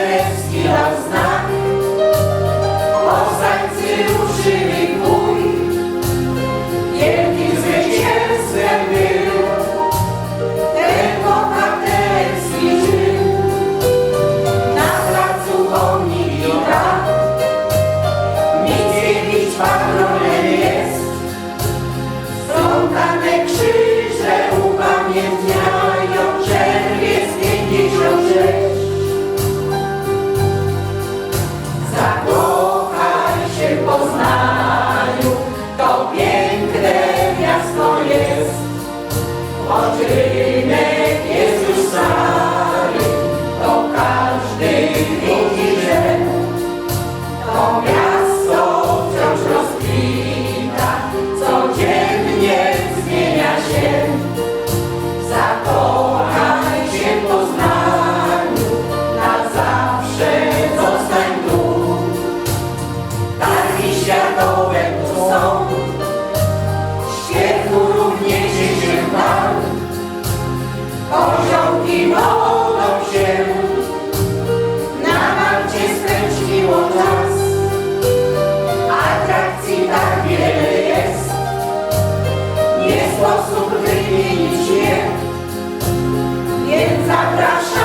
królewski roznak. Sposób wymienić je, więc zapraszamy